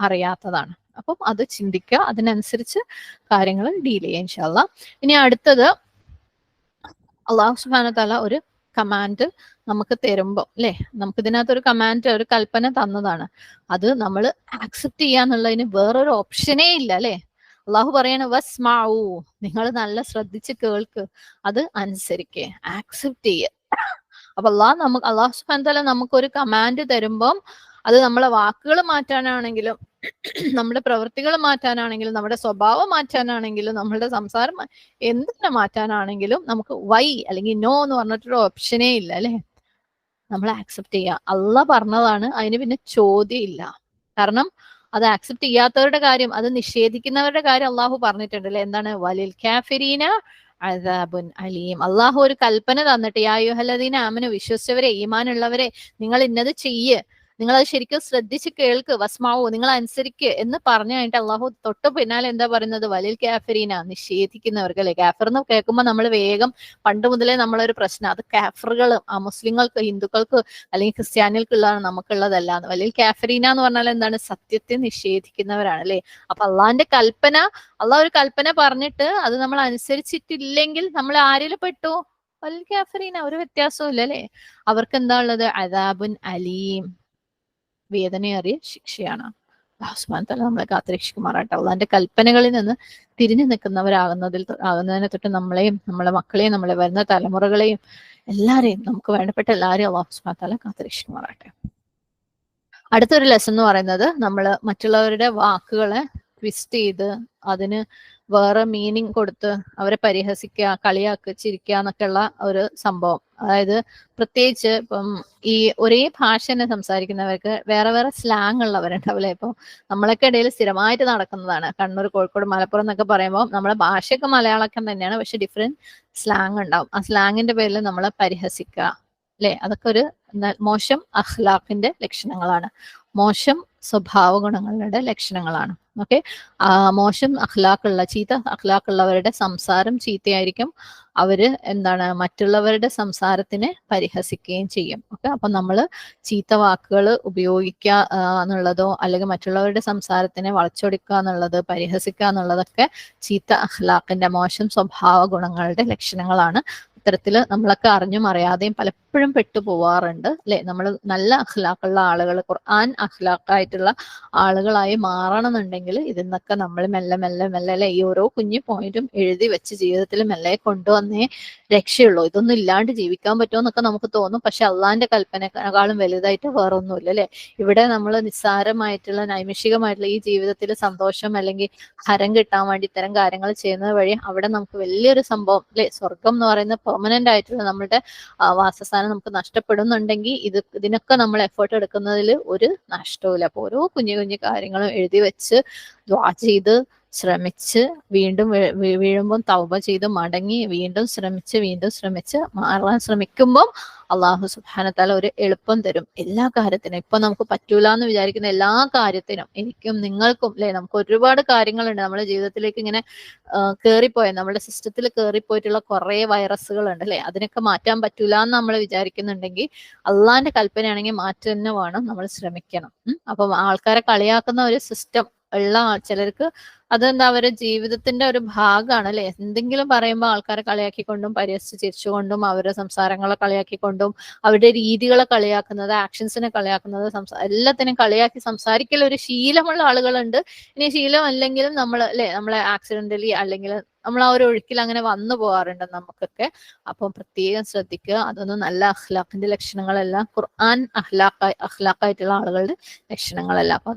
അറിയാത്തതാണ്. അപ്പം അത് ചിന്തിക്കുക അതിനനുസരിച്ച് കാര്യങ്ങൾ ഡീൽ ചെയ്യുക ഇൻഷാല്ല ഇനി അടുത്തത് അള്ളാഹു സുബാന തല ഒരു കമാൻഡ് നമുക്ക് തരുമ്പോൾ അല്ലെ നമുക്ക് ഇതിനകത്ത് ഒരു കമാൻഡ് ഒരു കൽപ്പന തന്നതാണ്. അത് നമ്മൾ ആക്സെപ്റ്റ് ചെയ്യാന്നുള്ളതിന് വേറൊരു ഓപ്ഷനേ ഇല്ല അല്ലെ അള്ളാഹു പറയണ വസ് മാവൂ നിങ്ങൾ നല്ല ശ്രദ്ധിച്ച് കേൾക്ക് അത് അനുസരിക്കേ ആക്സെപ്റ്റ് ചെയ്യ. അപ്പൊ അള്ളാഹ് നമുക്ക് അള്ളാഹു സുബാൻ തല നമുക്കൊരു കമാൻഡ് തരുമ്പം അത് നമ്മളെ വാക്കുകൾ മാറ്റാനാണെങ്കിലും നമ്മുടെ പ്രവൃത്തികൾ മാറ്റാനാണെങ്കിലും നമ്മുടെ സ്വഭാവം മാറ്റാനാണെങ്കിലും നമ്മളുടെ സംസാരം എന്തിനെ മാറ്റാനാണെങ്കിലും നമുക്ക് വൈ അല്ലെങ്കിൽ നോ എന്ന് പറഞ്ഞിട്ടൊരു ഓപ്ഷനേ ഇല്ല അല്ലെ? നമ്മൾ ആക്സെപ്റ്റ് ചെയ്യുക അല്ല പറഞ്ഞതാണ് അതിന് പിന്നെ ചോദ്യം ഇല്ല. കാരണം അത് ആക്സെപ്റ്റ് ചെയ്യാത്തവരുടെ കാര്യം അത് നിഷേധിക്കുന്നവരുടെ കാര്യം അള്ളാഹു പറഞ്ഞിട്ടുണ്ട് അല്ലെ? എന്താണ്? വലിൽ കാഫിരീന അസാബുൻ അലീം. അള്ളാഹു ഒരു കൽപ്പന തന്നിട്ട് യായുഹലദീന ആമന് വിശ്വസിച്ചവരെ ഈമാനുള്ളവരെ നിങ്ങൾ ഇന്നത് ചെയ്യ്. നിങ്ങൾ അത് ശരിക്കും ശ്രദ്ധിച്ച് കേൾക്ക് വസ്മാവോ നിങ്ങൾ അനുസരിക്ക് എന്ന് പറഞ്ഞു കഴിഞ്ഞിട്ട് അള്ളാഹു തൊട്ട് പിന്നാലെ എന്താ പറയുന്നത്? വലിൽ കാഫരീന നിഷേധിക്കുന്നവർക്ക് അല്ലെ കാഫർ എന്ന് കേൾക്കുമ്പോൾ നമ്മൾ വേഗം പണ്ട് മുതലേ നമ്മളൊരു പ്രശ്നം. അത് കാഫറുകൾ ആ മുസ്ലിങ്ങൾക്ക് ഹിന്ദുക്കൾക്ക് അല്ലെങ്കിൽ ക്രിസ്ത്യാനികൾക്കുള്ളതാണ് നമുക്കുള്ളതല്ല. വലിൽ കാഫരീന എന്ന് പറഞ്ഞാൽ എന്താണ്? സത്യത്തെ നിഷേധിക്കുന്നവരാണ് അല്ലെ? അപ്പൊ അള്ളാഹിന്റെ കൽപ്പന അള്ളാഹ് ഒരു കൽപ്പന പറഞ്ഞിട്ട് അത് നമ്മൾ അനുസരിച്ചിട്ടില്ലെങ്കിൽ നമ്മൾ ആരിൽ പെട്ടു? വലിൽ കാഫരീന. ഒരു വ്യത്യാസവും ഇല്ല അല്ലെ? അവർക്ക് എന്താ ഉള്ളത്? അദാബുൻ അലീം. വേദനയേറിയ ശിക്ഷയാണ്. അള്ളാഹുസ്മാൻ നമ്മളെ കാത്തുരക്ഷിക്കുമാറാട്ടെ. അള്ളാന്റെ കൽപ്പനകളിൽ നിന്ന് തിരിഞ്ഞു നിൽക്കുന്നവരാകുന്നതിൽ ആകുന്നതിനെ തൊട്ട് നമ്മളെയും നമ്മളെ മക്കളെയും നമ്മളെ വരുന്ന തലമുറകളെയും എല്ലാരെയും നമുക്ക് വേണ്ടപ്പെട്ട എല്ലാരെയും അള്ളാഹുസ്മാൻ തല കാത്തുരക്ഷിക്കുമാറാട്ടെ. അടുത്തൊരു ലെസൺ എന്ന് പറയുന്നത് നമ്മൾ മറ്റുള്ളവരുടെ വാക്കുകളെ ട്വിസ്റ്റ് ചെയ്ത് അതിന് വേറെ മീനിങ് കൊടുത്ത് അവരെ പരിഹസിക്കുക കളിയാക്കുക ചിരിക്കുക എന്നൊക്കെയുള്ള ഒരു സംഭവം. അതായത് പ്രത്യേകിച്ച് ഇപ്പം ഈ ഒരേ ഭാഷ തന്നെ സംസാരിക്കുന്നവർക്ക് വേറെ വേറെ സ്ലാങ് ഉള്ളവരുണ്ടാവില്ലേ? ഇപ്പം നമ്മളൊക്കെ ഇടയിൽ സ്ഥിരമായിട്ട് നടക്കുന്നതാണ്. കണ്ണൂർ കോഴിക്കോട് മലപ്പുറം എന്നൊക്കെ പറയുമ്പോൾ നമ്മളെ ഭാഷയൊക്കെ മലയാളമൊക്കെ തന്നെയാണ് പക്ഷെ ഡിഫറെന്റ് സ്ലാങ് ഉണ്ടാവും. ആ സ്ലാങ്ങിന്റെ പേരിൽ നമ്മളെ പരിഹസിക്കുക അല്ലെ? അതൊക്കെ ഒരു മോശം അഹ്ലാഖിന്റെ ലക്ഷണങ്ങളാണ്. മോശം സ്വഭാവ ഗുണങ്ങളുടെ ലക്ഷണങ്ങളാണ്. ഓക്കെ? മോശം അഖ്ലാഖുള്ള ചീത്ത അഖ്ലാഖുള്ളവരുടെ സംസാരം ചീത്തയായിരിക്കും. അവർ എന്താണ് മറ്റുള്ളവരുടെ സംസാരത്തിനെ പരിഹസിക്കുകയും ചെയ്യും. ഓക്കെ? അപ്പൊ നമ്മൾ ചീത്ത വാക്കുകൾ ഉപയോഗിക്കുക എന്നുള്ളതോ അല്ലെങ്കിൽ മറ്റുള്ളവരുടെ സംസാരത്തിനെ വളച്ചൊടിക്കുക എന്നുള്ളത് പരിഹസിക്കുക എന്നുള്ളതൊക്കെ ചീത്ത അഖ്ലാഖിന്റെ മോശം സ്വഭാവ ഗുണങ്ങളുടെ ലക്ഷണങ്ങളാണ്. ഇത്തരത്തിൽ നമ്മളൊക്കെ അറിഞ്ഞും അറിയാതെയും പലപ്പോഴും പെട്ടുപോവാറുണ്ട് അല്ലെ? നമ്മൾ നല്ല അഖ്ലാഖുള്ള ആളുകൾ ഖുർആൻ അഖ്ലാഖായിട്ടുള്ള ആളുകളായി മാറണമെന്നുണ്ടെങ്കിൽ ഇതിൽ നിന്നൊക്കെ നമ്മൾ മെല്ലെ മെല്ലെ മെല്ലെ അല്ലെ ഈ ഓരോ കുഞ്ഞു പോയിന്റും എഴുതി വെച്ച് ജീവിതത്തിൽ മെല്ലെ കൊണ്ടുവന്നേ രക്ഷയുള്ളൂ. ഇതൊന്നും ഇല്ലാണ്ട് ജീവിക്കാൻ പറ്റുമോ എന്നൊക്കെ നമുക്ക് തോന്നും. പക്ഷെ അള്ളാന്റെ കൽപ്പനക്കാളും വലുതായിട്ട് വേറെ ഒന്നുമില്ല അല്ലെ? ഇവിടെ നമ്മൾ നിസ്സാരമായിട്ടുള്ള നൈമിഷികമായിട്ടുള്ള ഈ ജീവിതത്തിൽ സന്തോഷം അല്ലെങ്കിൽ ഹരം കിട്ടാൻ വേണ്ടി ഇത്തരം കാര്യങ്ങൾ ചെയ്യുന്നത് വഴി അവിടെ നമുക്ക് വലിയൊരു സംഭവം അല്ലെ? സ്വർഗം എന്ന് പറയുന്ന പെർമനന്റ് ആയിട്ടുള്ള നമ്മുടെ വാസസ്ഥാനം നമുക്ക് നഷ്ടപ്പെടുന്നുണ്ടെങ്കിൽ ഇത് ഇതിനൊക്കെ നമ്മൾ എഫേർട്ട് എടുക്കുന്നതിൽ ഒരു നഷ്ടവുമില്ല. അപ്പൊ ഓരോ കുഞ്ഞു കുഞ്ഞു കാര്യങ്ങളും എഴുതി വെച്ച് ദ്വാ ചെയ്ത് ശ്രമിച്ച് വീണ്ടും വീ- വീ- വീഴുമ്പോൾ തൗബ ചെയ്ത് മടങ്ങി വീണ്ടും ശ്രമിച്ച് വീണ്ടും ശ്രമിച്ച് മാറാൻ ശ്രമിക്കുമ്പോൾ അള്ളാഹു സുബാനത്താല ഒരു എളുപ്പം തരും. എല്ലാ കാര്യത്തിനും. ഇപ്പൊ നമുക്ക് പറ്റൂല എന്ന് വിചാരിക്കുന്ന എല്ലാ കാര്യത്തിനും എനിക്കും നിങ്ങൾക്കും അല്ലെ നമുക്ക് ഒരുപാട് കാര്യങ്ങളുണ്ട്. നമ്മുടെ ജീവിതത്തിലേക്ക് ഇങ്ങനെ കയറിപ്പോയ നമ്മുടെ സിസ്റ്റത്തിൽ കയറിപ്പോയിട്ടുള്ള കുറെ വൈറസുകൾ ഉണ്ട് അല്ലെ അതിനൊക്കെ മാറ്റാൻ പറ്റൂല എന്ന് നമ്മൾ വിചാരിക്കുന്നുണ്ടെങ്കിൽ അള്ളാന്റെ കൽപ്പനയാണെങ്കിൽ മാറ്റം തന്നെ വേണം. നമ്മൾ ശ്രമിക്കണം. അപ്പം ആൾക്കാരെ കളിയാക്കുന്ന ഒരു സിസ്റ്റം ഉള്ള ചിലർക്ക് അതെന്താ അവരുടെ ജീവിതത്തിന്റെ ഒരു ഭാഗമാണ് അല്ലെ എന്തെങ്കിലും പറയുമ്പോൾ ആൾക്കാരെ കളിയാക്കിക്കൊണ്ടും പരിഹസിച്ച് ചിരിച്ചുകൊണ്ടും അവരുടെ സംസാരങ്ങളെ കളിയാക്കിക്കൊണ്ടും അവരുടെ രീതികളെ കളിയാക്കുന്നത് ആക്ഷൻസിനെ കളിയാക്കുന്നത് എല്ലാത്തിനും കളിയാക്കി സംസാരിക്കൽ ഒരു ശീലമുള്ള ആളുകളുണ്ട്. ഇനി ശീലം അല്ലെങ്കിലും നമ്മൾ അല്ലെ? നമ്മളെ ആക്സിഡന്റലി അല്ലെങ്കിൽ നമ്മൾ ആ ഒരു ഒഴുക്കിൽ അങ്ങനെ വന്നു പോകാറുണ്ട് നമുക്കൊക്കെ. അപ്പം പ്രത്യേകം ശ്രദ്ധിക്കുക. അതൊന്നും നല്ല അഹ്ലാഖിന്റെ ലക്ഷണങ്ങളെല്ലാം ഖുർആൻ അഹ്ലാഖ അഹ്ലാഖായിട്ടുള്ള ആളുകളുടെ ലക്ഷണങ്ങളല്ല. അപ്പൊ